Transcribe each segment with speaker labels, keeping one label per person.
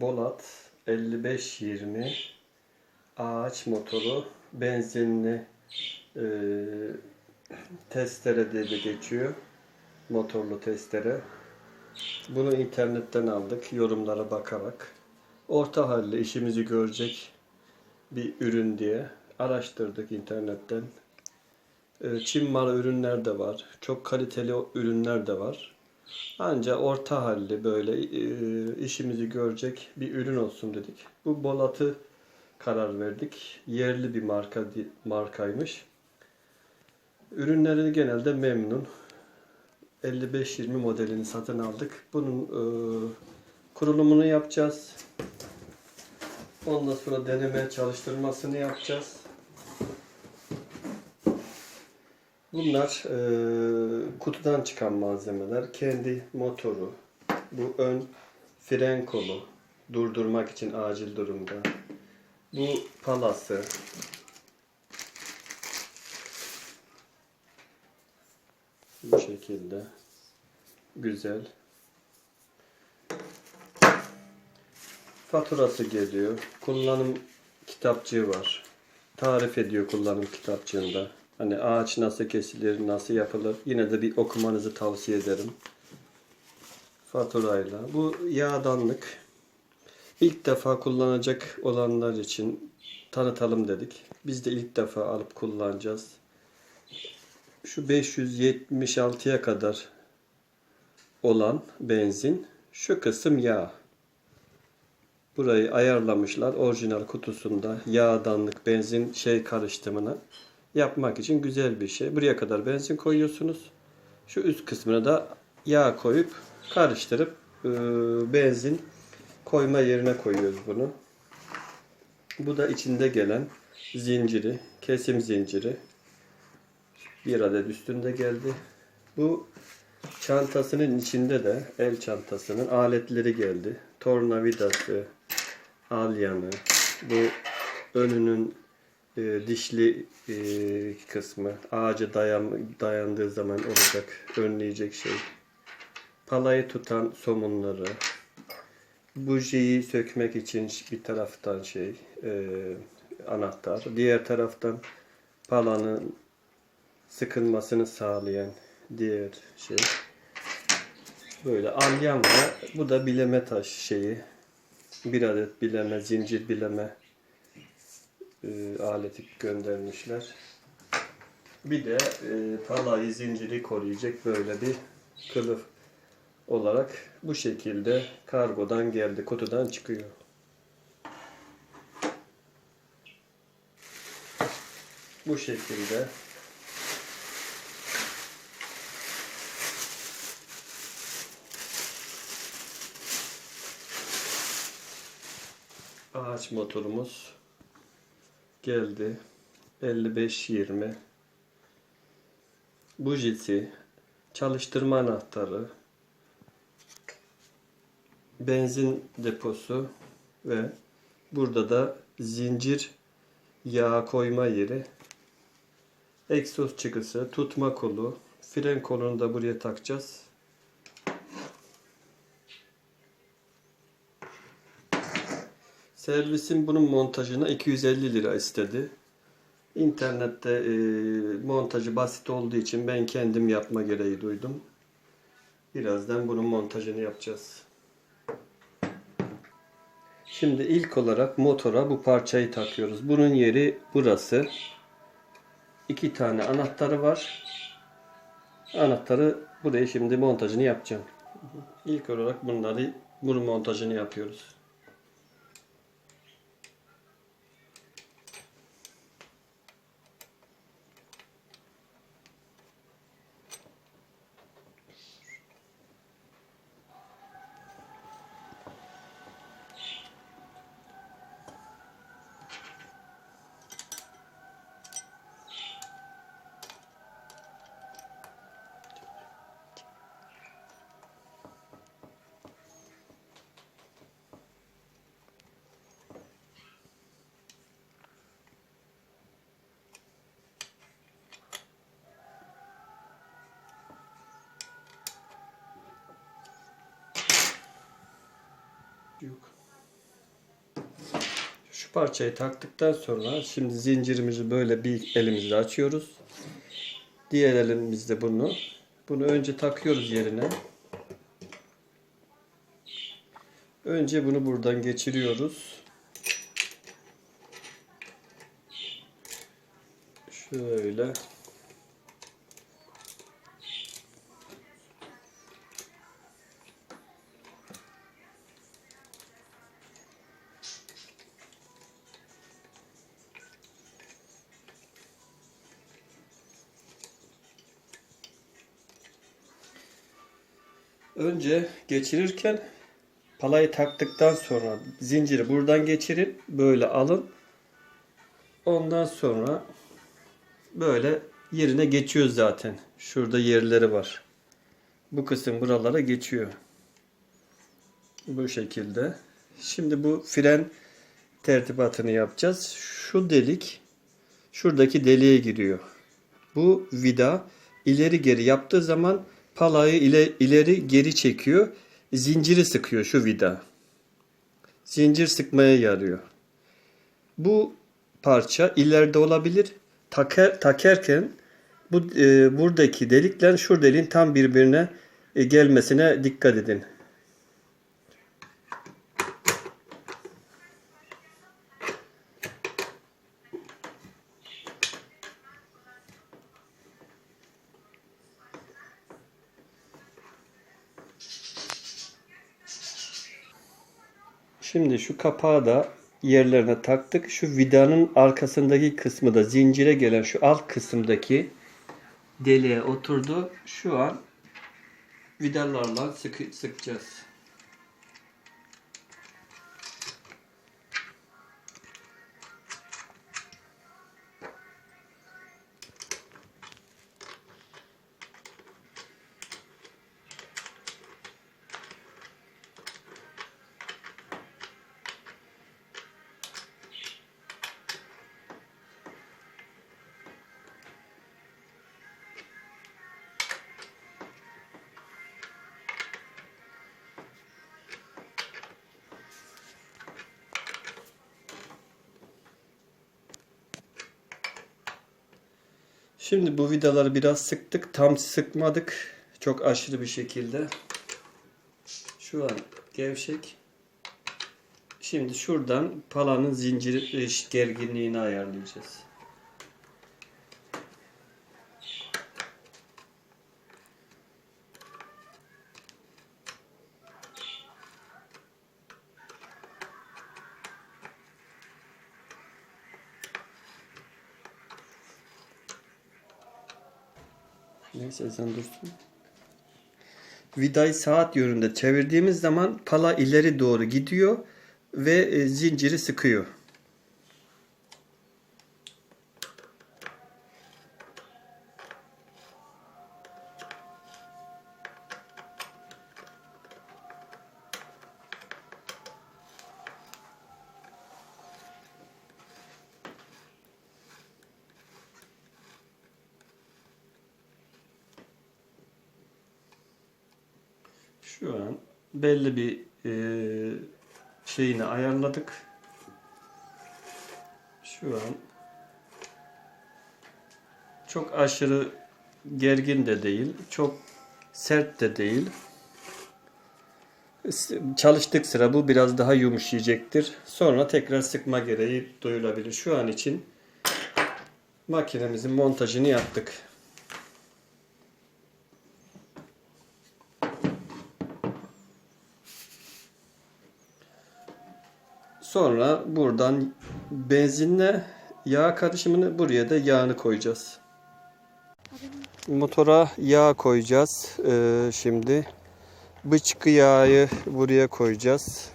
Speaker 1: Bolat 5520 ağaç motoru benzinli e, testere diye de geçiyor. Motorlu testere. Bunu internetten aldık yorumlara bakarak. Orta halli işimizi görecek bir ürün diye araştırdık internetten. E, Çin malı ürünler de var. Çok kaliteli ürünler de var. Anca orta halli böyle e, işimizi görecek bir ürün olsun dedik. Bu Bolat'ı karar verdik. Yerli bir marka markaymış. Ürünleri genelde memnun. 55-20 modelini satın aldık. Bunun e, kurulumunu yapacağız. Ondan sonra deneme çalıştırmasını yapacağız. Bunlar e, kutudan çıkan malzemeler. Kendi motoru, bu ön fren kolu durdurmak için acil durumda. Bu palası. Bu şekilde. Güzel. Faturası geliyor. Kullanım kitapçığı var. Tarif ediyor kullanım kitapçığında. Hani ağaç nasıl kesilir, nasıl yapılır. Yine de bir okumanızı tavsiye ederim. Faturayla. Bu yağdanlık. İlk defa kullanacak olanlar için tanıtalım dedik. Biz de ilk defa alıp kullanacağız. Şu 576'ya kadar olan benzin, şu kısım yağ. Burayı ayarlamışlar orijinal kutusunda yağdanlık benzin şey karıştımını yapmak için güzel bir şey. Buraya kadar benzin koyuyorsunuz. Şu üst kısmına da yağ koyup karıştırıp e, benzin koyma yerine koyuyoruz bunu. Bu da içinde gelen zinciri, kesim zinciri. Bir adet üstünde geldi. Bu çantasının içinde de el çantasının aletleri geldi. Tornavidası, alyanı, bu önünün e, dişli e, kısmı, ağaca dayan, dayandığı zaman olacak, önleyecek şey. Palayı tutan somunları, bujiyi sökmek için bir taraftan şey, e, anahtar, diğer taraftan palanın sıkılmasını sağlayan diğer şey. Böyle alyan var. Bu da bileme taş şeyi. Bir adet bileme, zincir bileme e, aleti göndermişler. Bir de e, palayı zinciri koruyacak böyle bir kılıf olarak bu şekilde kargodan geldi, kutudan çıkıyor. Bu şekilde ağaç motorumuz geldi. 55-20 bujisi, çalıştırma anahtarı, benzin deposu ve burada da zincir yağ koyma yeri, egzoz çıkısı, tutma kolu, fren kolunu da buraya takacağız. Servisin bunun montajına 250 lira istedi. İnternette e, montajı basit olduğu için ben kendim yapma gereği duydum. Birazdan bunun montajını yapacağız. Şimdi ilk olarak motora bu parçayı takıyoruz. Bunun yeri burası. İki tane anahtarı var. Anahtarı buraya şimdi montajını yapacağım. İlk olarak bunları bunun montajını yapıyoruz. Yok. parçayı taktıktan sonra şimdi zincirimizi böyle bir elimizle açıyoruz. Diğer elimizde bunu. Bunu önce takıyoruz yerine. Önce bunu buradan geçiriyoruz. Şöyle. Önce geçirirken palayı taktıktan sonra zinciri buradan geçirin. Böyle alın. Ondan sonra böyle yerine geçiyor zaten. Şurada yerleri var. Bu kısım buralara geçiyor. Bu şekilde. Şimdi bu fren tertibatını yapacağız. Şu delik şuradaki deliğe giriyor. Bu vida ileri geri yaptığı zaman palayı ile, ileri geri çekiyor. Zinciri sıkıyor şu vida. Zincir sıkmaya yarıyor. Bu parça ileride olabilir. Taker, takerken bu e, buradaki delikle şu deliğin tam birbirine e, gelmesine dikkat edin. Şimdi şu kapağı da yerlerine taktık. Şu vidanın arkasındaki kısmı da zincire gelen şu alt kısımdaki deliğe oturdu. Şu an vidalarla sıkı, sıkacağız. Şimdi bu vidaları biraz sıktık. Tam sıkmadık. Çok aşırı bir şekilde. Şu an gevşek. Şimdi şuradan palanın zinciri e, gerginliğini ayarlayacağız. Neyse sen dursun. Vidayı saat yönünde çevirdiğimiz zaman pala ileri doğru gidiyor ve e, zinciri sıkıyor. Şu an belli bir e, şeyini ayarladık. Şu an çok aşırı gergin de değil, çok sert de değil. Çalıştık sıra bu biraz daha yumuşayacaktır. Sonra tekrar sıkma gereği duyulabilir. Şu an için makinemizin montajını yaptık. Sonra buradan benzinle yağ karışımını buraya da yağını koyacağız. Motora yağ koyacağız ee, şimdi. Bıçkı yağı buraya koyacağız.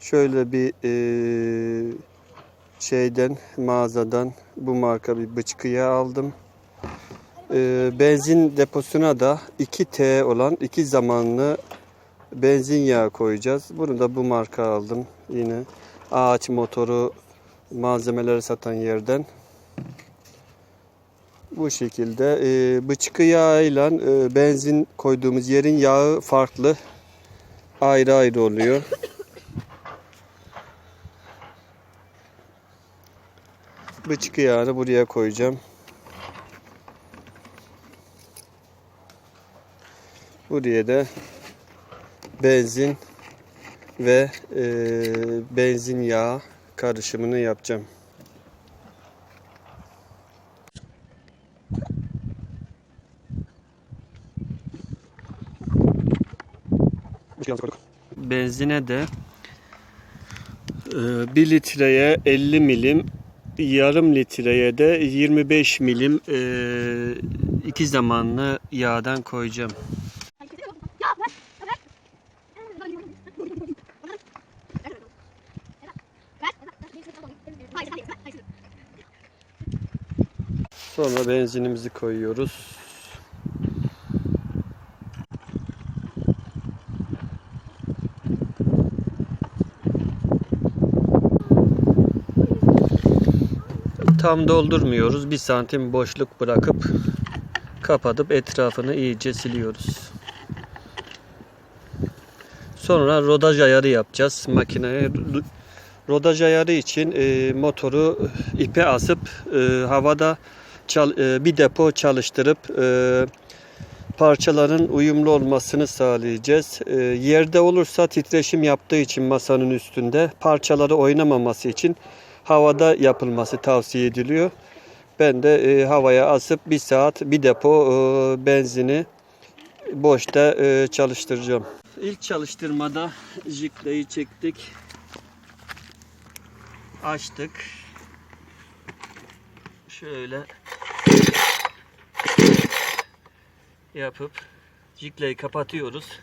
Speaker 1: Şöyle bir ee, şeyden mağazadan bu marka bir bıçkı yağı aldım. Ee, benzin deposuna da 2T olan iki zamanlı benzin yağı koyacağız. Bunu da bu marka aldım yine. Ağaç motoru malzemeleri satan yerden. Bu şekilde e, bıçkı yağıyla e, benzin koyduğumuz yerin yağı farklı. Ayrı ayrı oluyor. Bıçkı yağını buraya koyacağım. Buraya da benzin ve e, benzin yağı karışımını yapacağım. Benzine de 1 litreye 50 milim, yarım litreye de 25 milim e, iki zamanlı yağdan koyacağım. Sonra benzinimizi koyuyoruz. Tam doldurmuyoruz. Bir santim boşluk bırakıp kapatıp etrafını iyice siliyoruz. Sonra rodaj ayarı yapacağız makineye. Rodaj ayarı için e, motoru ipe asıp e, havada e, bir depo çalıştırıp e, parçaların uyumlu olmasını sağlayacağız. E, yerde olursa titreşim yaptığı için masanın üstünde parçaları oynamaması için havada yapılması tavsiye ediliyor. Ben de e, havaya asıp bir saat bir depo e, benzini boşta e, çalıştıracağım. İlk çalıştırmada jikleyi çektik. Açtık. Şöyle yapıp jikleyi kapatıyoruz.